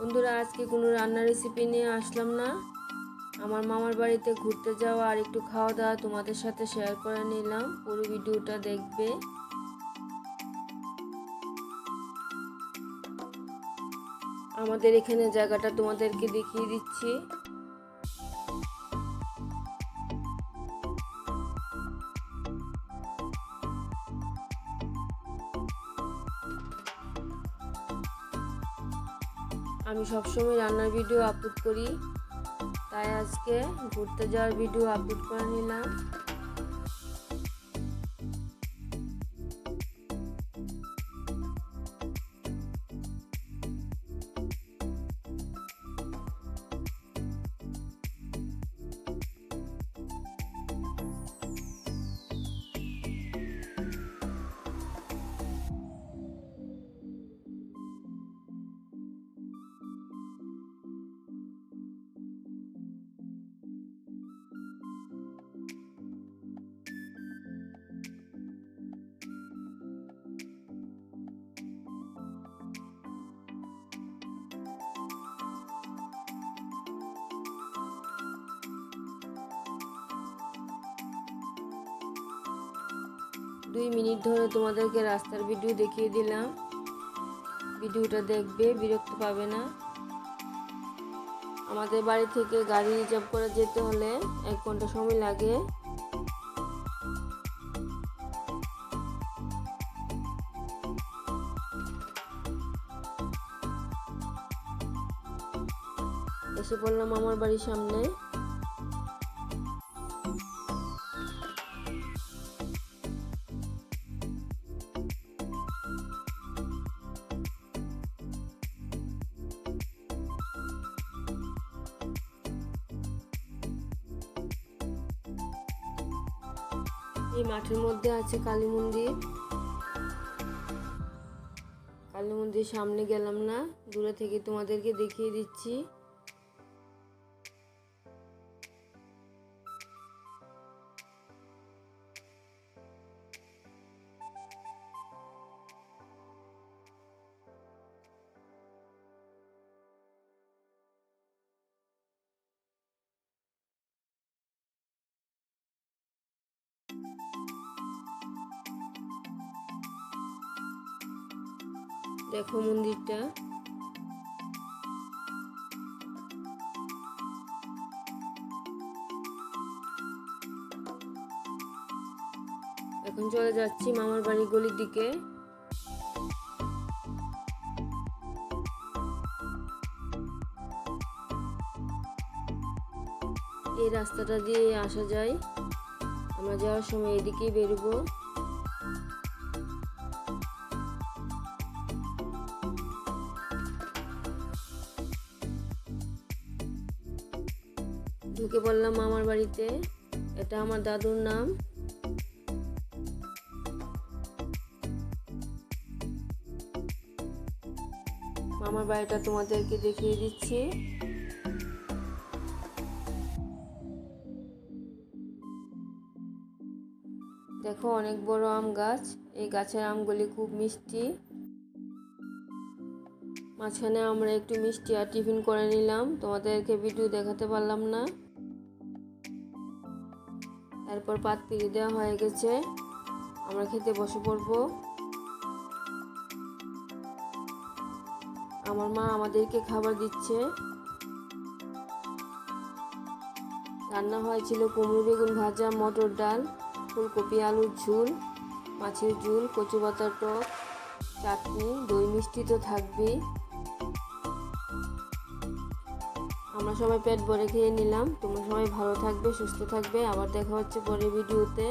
বন্ধুরা, আজকে কোনো রান্নার রেসিপি নিয়ে আসলাম না। আমার মামার বাড়িতে ঘুরতে যাওয়া আর একটু খাওয়া দাওয়া তোমাদের সাথে শেয়ার করে নিলাম। পুরো ভিডিওটা দেখবে। আমাদের এখানে জায়গাটা তোমাদেরকে দেখিয়ে দিচ্ছি। আমি সবসময় রান্নার ভিডিও আপলোড করি। তাই আজকে ঘুরতে যাওয়ার ভিডিও আপলোড করে নিলাম। দুই মিনিট ধরে তোমাদেরকে রাস্তার ভিডিও দেখিয়ে দিলাম। ভিডিওটা দেখবে, বিরক্ত পাবে না। আমাদের বাড়ি থেকে গাড়ি রিজার্ভ করে যেতে হলে এক ঘণ্টা সময় লাগে। এসে পড়লাম আমার বাড়ির সামনে। এই মাঠের মধ্যে আছে কালী মন্দির। কালী মন্দির সামনে গেলাম না, দূরে থেকে তোমাদেরকে দেখিয়ে দিচ্ছি। দেখো মন্দিরটা। এখন চলে যাচ্ছি মামার বাড়ি গলির দিকে। এই রাস্তাটা দিয়ে আসা যায়। আমরা যাওয়ার সময় এদিকেই বেরোবো। ঢুকে পড়লাম মামার বাড়িতে। এটা আমার দাদুর নাম। মামার বাড়িটা তোমাদেরকে দেখিয়ে দিচ্ছি। দেখো অনেক বড় আম গাছ। এই গাছের আমগুলি খুব মিষ্টি। মাঝখানে আমরা একটু মিষ্টি আর টিফিন করে নিলাম। তোমাদেরকে ভিডিও দেখাতে পারলাম না। তারপর পাত পিড়ি দেওয়া হয়ে গেছে। আমরা খেতে বসে পড়ব। আমার মা আমাদেরকে খাবার দিচ্ছে। রান্না হয়েছিল কুমড়ো বেগুন ভাজা, মটর ডাল, ফুলকপি, আলুর ঝুল, মাছের ঝুল কচু পাতার টক, চাটনি, দই মিষ্টি তো থাকবেই। আমরা সবাই পেট ভরে খেয়ে নিলাম। তোমরা সবাই ভালো থাকবে, সুস্থ থাকবে। আবার দেখা হচ্ছে পরের ভিডিওতে।